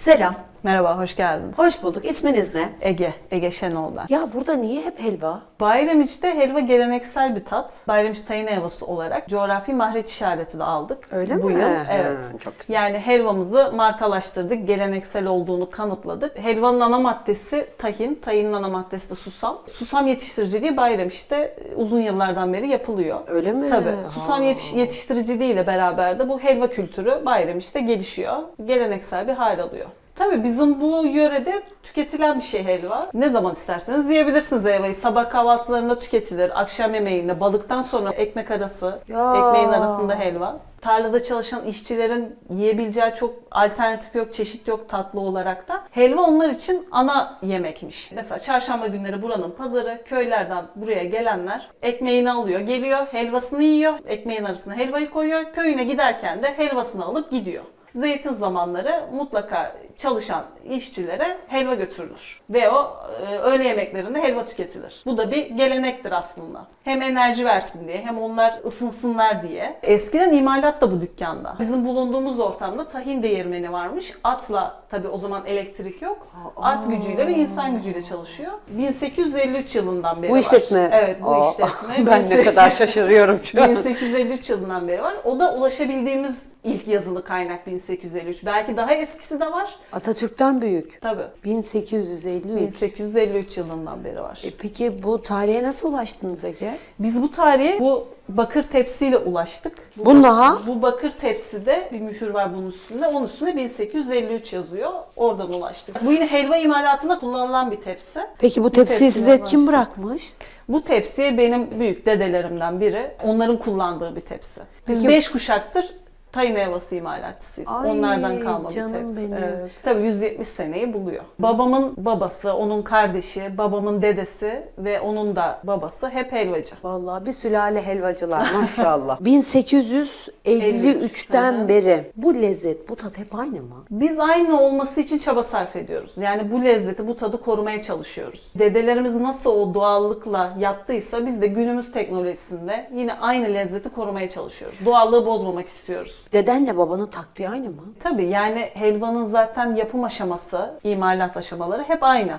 Selam. Merhaba, hoş geldiniz. Hoş bulduk. İsminiz ne? Ege, Ege Şenol ben. Ya burada niye hep helva? Bayramiç'te helva geleneksel bir tat. Bayramiç tayin helvası olarak coğrafi mahreç işareti de aldık. Öyle bu mi? yıl. Evet. çok güzel. Yani helvamızı markalaştırdık, geleneksel olduğunu kanıtladık. Helvanın ana maddesi tahin, tahinin ana maddesi de susam. Susam yetiştiriciliği Bayramiç'te uzun yıllardan beri yapılıyor. Öyle mi? Tabii. Ha. Susam yetiş- yetiştiriciliğiyle beraber de bu helva kültürü Bayramiç'te gelişiyor. Geleneksel bir hal alıyor. Tabii bizim bu yörede tüketilen bir şey helva. Ne zaman isterseniz yiyebilirsiniz helvayı. Sabah kahvaltılarında tüketilir, akşam yemeğinde, balıktan sonra ekmek arası, Ya. ekmeğin arasında helva. Tarlada çalışan işçilerin yiyebileceği çok alternatif yok, çeşit yok tatlı olarak da. Helva onlar için ana yemekmiş. Mesela çarşamba günleri buranın pazarı, köylerden buraya gelenler ekmeğini alıyor, geliyor, helvasını yiyor, ekmeğin arasına helvayı koyuyor, köyüne giderken de helvasını alıp gidiyor. Zeytin zamanları mutlaka çalışan işçilere helva götürülür. Ve o e, öğle yemeklerinde helva tüketilir. Bu da bir gelenektir aslında. Hem enerji versin diye hem onlar ısınsınlar diye. Eskiden imalat da bu dükkanda. Bizim bulunduğumuz ortamda tahin değirmeni varmış. Atla tabi o zaman elektrik yok. At gücüyle ve insan gücüyle çalışıyor. 1853 yılından beri Bu var. işletme. Evet bu Aa, işletme. Ben ne 18 kadar şaşırıyorum şu an. 1853 yılından beri var. O da ulaşabildiğimiz ilk yazılı kaynak 1853. Belki daha eskisi de var. Atatürk'ten büyük. Tabii. 1853. 1853 yılından beri var. E peki bu tarihe nasıl ulaştınız Ege? Biz bu tarihe bu bakır tepsiyle ulaştık. Bu, Bununla ha? Bu bakır tepside bir mühür var bunun üstünde. Onun üstünde 1853 yazıyor. Oradan ulaştık. Bu yine helva imalatında kullanılan bir tepsi. Peki bu tepsiyi size kim ulaştık. bırakmış? Bu tepsiye benim büyük dedelerimden biri. Onların kullandığı bir tepsi. Biz Peki- 5 kuşaktır tayin helvası imalatçısıyız. Ay, Onlardan kalma canım bir tepsi. benim. Evet. Tabii 170 seneyi buluyor. Babamın babası, onun kardeşi, babamın dedesi ve onun da babası hep helvacı. Vallahi bir sülale helvacılar maşallah. 1853'ten Hı hı. beri bu lezzet, bu tat hep aynı mı? Biz aynı olması için çaba sarf ediyoruz. Yani bu lezzeti, bu tadı korumaya çalışıyoruz. Dedelerimiz nasıl o doğallıkla yaptıysa biz de günümüz teknolojisinde yine aynı lezzeti korumaya çalışıyoruz. Doğallığı bozmamak istiyoruz. Dedenle babanın taktiği aynı mı? Tabii yani helvanın zaten yapım aşaması, imalat aşamaları hep aynı.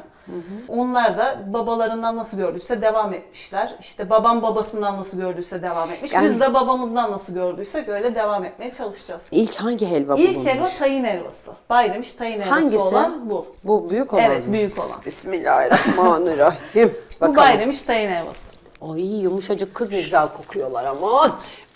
Onlar da babalarından nasıl gördüyse devam etmişler. İşte babam babasından nasıl gördüyse devam etmiş. Yani- Biz de babamızdan nasıl gördüysek öyle devam etmeye çalışacağız. İlk hangi helva İlk bulunmuş? helva tayin helvası. Bayramış tayin helvası Hangisi? olan bu. Bu büyük olan Evet mı? büyük olan. Bismillahirrahmanirrahim. Bu Bakalım. bayramış tayin helvası. Ay yumuşacık kız ne güzel kokuyorlar aman.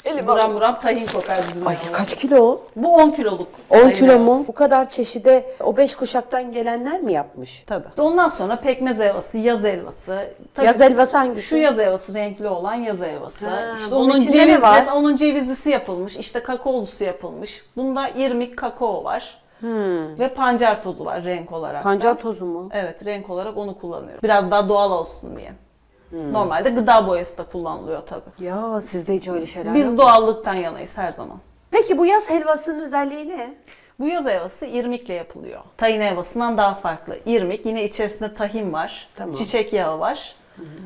Elim Buram buram tahin kokar bizim Ay kaç kilo? Bu 10 kiloluk. 10 tayin kilo mu? Bu kadar çeşide o beş kuşaktan gelenler mi yapmış? Tabii. Ondan sonra pekmez helvası, yaz helvası. Tabii Yaz helvası hangisi? Şu yaz helvası renkli olan yaz helvası. Ha, işte bunun onun içinde ceviz, ne var? mesela onun cevizlisi yapılmış. işte kakaolusu yapılmış. Bunda irmik kakao var. Ve pancar tozu var renk olarak. da. Pancar tozu mu? Evet renk olarak onu kullanıyorum. Biraz daha doğal olsun diye. Hmm. Normalde gıda boyası da kullanılıyor tabii. Ya sizde hiç öyle şeyler Biz yok. doğallıktan yanayız her zaman. Peki bu yaz helvasının özelliği ne? Bu yaz helvası irmikle yapılıyor. Tahin helvasından daha farklı. İrmik yine içerisinde tahin var. Tamam. Çiçek yağı var.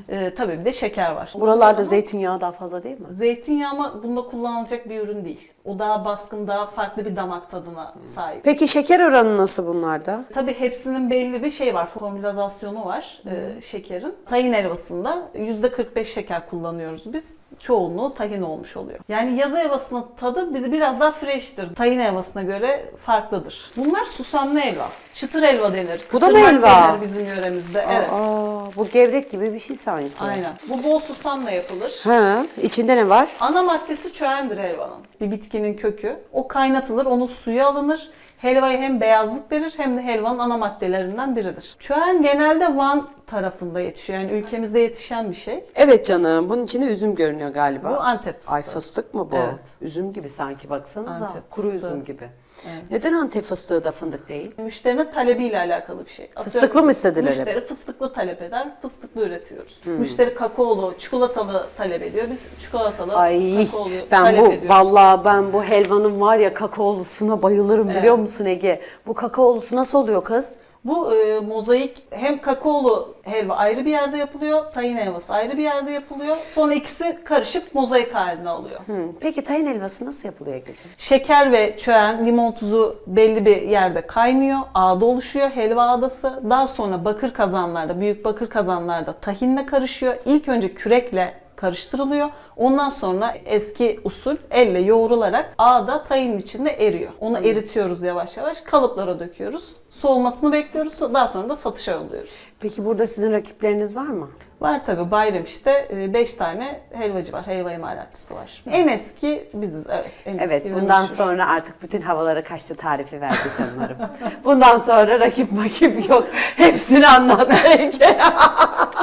Ee, tabii bir de şeker var. Buralarda zeytinyağı daha fazla değil mi? Zeytinyağı ama bunda kullanılacak bir ürün değil. O daha baskın, daha farklı bir damak tadına sahip. Peki şeker oranı nasıl bunlarda? Tabii hepsinin belli bir şey var, formülizasyonu var e, şekerin. Tahin helvasında %45 şeker kullanıyoruz biz. Çoğunluğu tahin olmuş oluyor. Yani yaz helvasının tadı bir biraz daha fresh'tir. Tahin helvasına göre farklıdır. Bunlar susamlı helva. Çıtır helva denir. Bu da mı kıtırmak helva? denir bizim yöremizde. Evet. Aa, bu gevrek gibi bir şey sanki. Aynen. Bu bol susamla yapılır. Ha, içinde ne var? Ana maddesi çöğendir helvanın. Bir bitkinin kökü. O kaynatılır, onun suyu alınır. Helvaya hem beyazlık verir hem de helvanın ana maddelerinden biridir. Çöğen genelde Van tarafında yetişiyor. Yani ülkemizde yetişen bir şey. Evet canım. Bunun içinde üzüm görünüyor galiba. Bu Antep fıstığı. Ay fıstık mı bu? Evet. Üzüm gibi sanki baksanıza. Antep Kuru fıstığı. üzüm gibi. Evet. Neden Antep fıstığı da fındık değil? Müşterinin talebiyle alakalı bir şey. Atıyorum, Fıstıklı mı istediler hep? Müşteri fıstıklı talep eder, fıstıklı üretiyoruz. Müşteri kakaolu, çikolatalı talep ediyor. Biz çikolatalı, Ay kakaolu ben talep bu ediyoruz. vallahi ben bu helvanın var ya kakaolusuna bayılırım biliyor musun Ege? Bu kakaolusu nasıl oluyor kız? Bu e, mozaik hem kakaolu helva ayrı bir yerde yapılıyor, tahin helvası ayrı bir yerde yapılıyor. Sonra ikisi karışıp mozaik haline alıyor. Hı. Peki tayin helvası nasıl yapılıyor Egeciğim? Şeker ve çöğen, limon tuzu belli bir yerde kaynıyor. Ağda oluşuyor. Helva ağdası. Daha sonra bakır kazanlarda, büyük bakır kazanlarda tahinle karışıyor. İlk önce kürekle karıştırılıyor. Ondan sonra eski usul elle yoğrularak ağda tayinin içinde eriyor. Onu eritiyoruz yavaş yavaş. Kalıplara döküyoruz. Soğumasını bekliyoruz. Daha sonra da satışa yolluyoruz. Peki burada sizin rakipleriniz var mı? Var tabi Bayram işte 5 tane helvacı var. Helva imalatçısı var. En eski biziz. Evet. En Evet, eski bundan meşhur. sonra artık bütün havalara kaçtı tarifi verdi canlarım. bundan sonra rakip makip yok. Hepsini anlattı.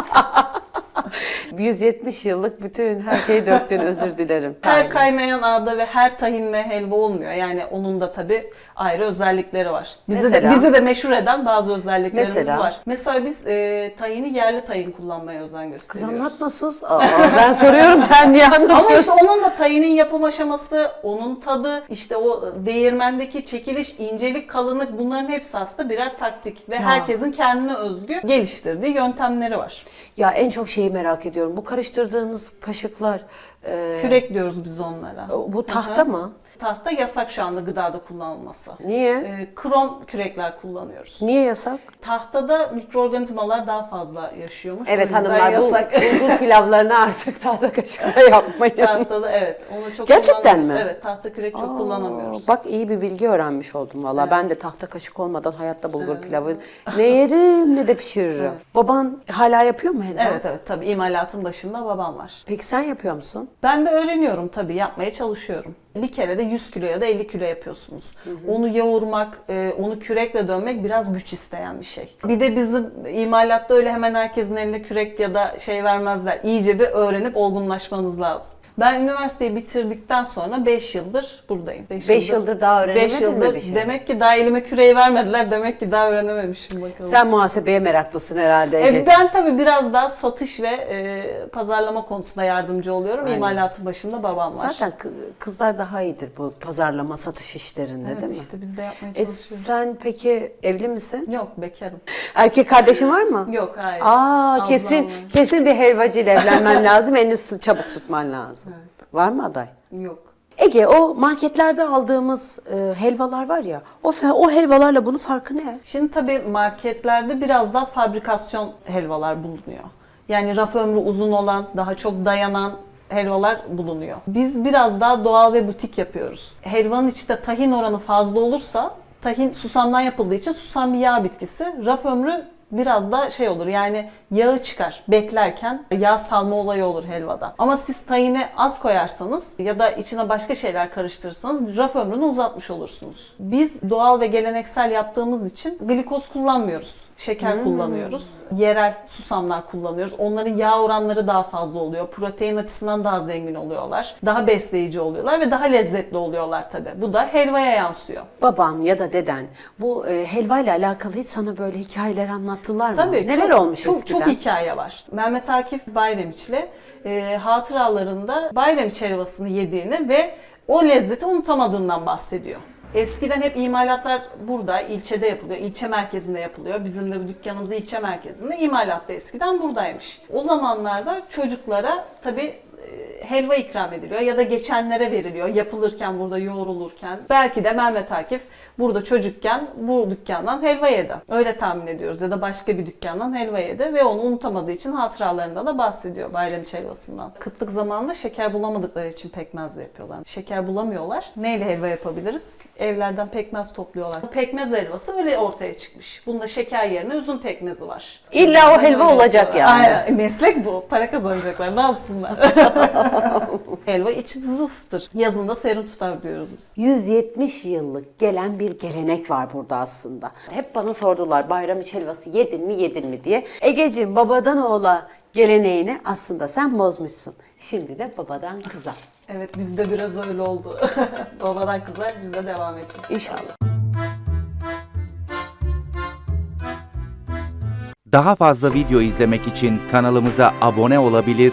170 yıllık bütün her şeyi döktün özür dilerim. Her kaynayan ağda ve her tahinle helva olmuyor. Yani onun da tabii ayrı özellikleri var. Bizi Mesela? de bizi de meşhur eden bazı özelliklerimiz Mesela? var. Mesela biz e, tahini yerli tahin kullanmaya özen Kız gösteriyoruz. anlatma sus. Aa, ben soruyorum sen niye Ama anlatıyorsun? işte onun da tahinin yapım aşaması, onun tadı, işte o değirmendeki çekiliş, incelik, kalınlık bunların hepsi aslında birer taktik ve Ya. herkesin kendine özgü geliştirdiği yöntemleri var. Ya en çok şeyi merak ediyorum. Bu karıştırdığınız kaşıklar e, Kürek diyoruz biz onlara. bu tahta mı? Tahta yasak şu anda gıdada kullanılması. Niye? E, krom kürekler kullanıyoruz. Niye yasak? Tahtada mikroorganizmalar daha fazla yaşıyormuş. Evet hanımlar bu yasak. bulgur pilavlarını artık tahta kaşıkla yapmayın. tahtada evet. Onu çok Gerçekten mi? Evet tahta kürek çok kullanamıyoruz. Bak iyi bir bilgi öğrenmiş oldum valla. Ben de tahta kaşık olmadan hayatta bulgur pilavı ne yerim ne de pişiririm. Baban hala yapıyor mu helva? Evet evet tabii imalatın başında babam var. Peki sen yapıyor musun? Ben de öğreniyorum tabii yapmaya çalışıyorum. Bir kere de 100 kilo ya da 50 kilo yapıyorsunuz. Onu yoğurmak, e, onu kürekle dönmek biraz güç isteyen bir şey. Bir de bizim imalatta öyle hemen herkesin eline kürek ya da şey vermezler. İyice bir öğrenip olgunlaşmanız lazım. Ben üniversiteyi bitirdikten sonra 5 yıldır buradayım. 5 yıldır daha öğrenemedin Beş mi yıldır bir şey? demek ki daha elime küreği vermediler. Demek ki daha öğrenememişim bakalım. Sen muhasebeye meraklısın herhalde E, ben tabii biraz daha satış ve e, pazarlama konusunda yardımcı oluyorum. Aynen. İmalatın başında babam var. Zaten kı- kızlar daha iyidir bu pazarlama satış işlerinde evet, değil mi? işte biz de yapmaya E, çalışıyoruz. sen peki evli misin? Yok bekarım. Erkek kardeşin var mı? Yok hayır. Aa Ablam kesin var. kesin bir helvacı ile evlenmen lazım. Elini çabuk tutman lazım. Var mı aday? Yok. Ege o marketlerde aldığımız e, helvalar var ya o o helvalarla bunun farkı ne? Şimdi tabii marketlerde biraz daha fabrikasyon helvalar bulunuyor. Yani raf ömrü uzun olan, daha çok dayanan helvalar bulunuyor. Biz biraz daha doğal ve butik yapıyoruz. Helvanın içinde tahin oranı fazla olursa, tahin susamdan yapıldığı için susam bir yağ bitkisi. Raf ömrü biraz da şey olur yani yağı çıkar beklerken yağ salma olayı olur helvada. Ama siz tahine az koyarsanız ya da içine başka şeyler karıştırırsanız raf ömrünü uzatmış olursunuz. Biz doğal ve geleneksel yaptığımız için glikoz kullanmıyoruz. Şeker kullanıyoruz. Yerel susamlar kullanıyoruz. Onların yağ oranları daha fazla oluyor. Protein açısından daha zengin oluyorlar. Daha besleyici oluyorlar ve daha lezzetli oluyorlar tabii. Bu da helvaya yansıyor. Baban ya da deden bu e, helva ile alakalı hiç sana böyle hikayeler anlattılar mı? Tabii Neler çok, olmuş çok, eskiden? çok hikaye var. Mehmet Akif Bayramiç'le e, hatıralarında Bayramiç helvasını yediğini ve o lezzeti unutamadığından bahsediyor. Eskiden hep imalatlar burada, ilçede yapılıyor, ilçe merkezinde yapılıyor. Bizim de bu dükkanımız ilçe merkezinde. İmalat da eskiden buradaymış. O zamanlarda çocuklara tabii helva ikram ediliyor ya da geçenlere veriliyor yapılırken burada yoğrulurken. Belki de Mehmet Akif burada çocukken bu dükkandan helva yedi. Öyle tahmin ediyoruz ya da başka bir dükkandan helva yedi ve onu unutamadığı için hatıralarında da bahsediyor Bayramiç helvasından. Kıtlık zamanında şeker bulamadıkları için pekmezle yapıyorlar. Şeker bulamıyorlar. Neyle helva yapabiliriz? Evlerden pekmez topluyorlar. Bu pekmez helvası öyle ortaya çıkmış. Bunda şeker yerine üzüm pekmezi var. İlla o helva olacak yani. Aynen. Meslek bu. Para kazanacaklar. Ne yapsınlar? Helva içi zıstır. Yazında serin tutar diyoruz biz. 170 yıllık gelen bir gelenek var burada aslında. Hep bana sordular bayram iç helvası yedin mi yedin mi diye. Egeciğim babadan oğula geleneğini aslında sen bozmuşsun. Şimdi de babadan kıza. Evet bizde biraz öyle oldu. Babadan kızlar biz de devam edeceğiz. İnşallah. Daha fazla video izlemek için kanalımıza abone olabilir,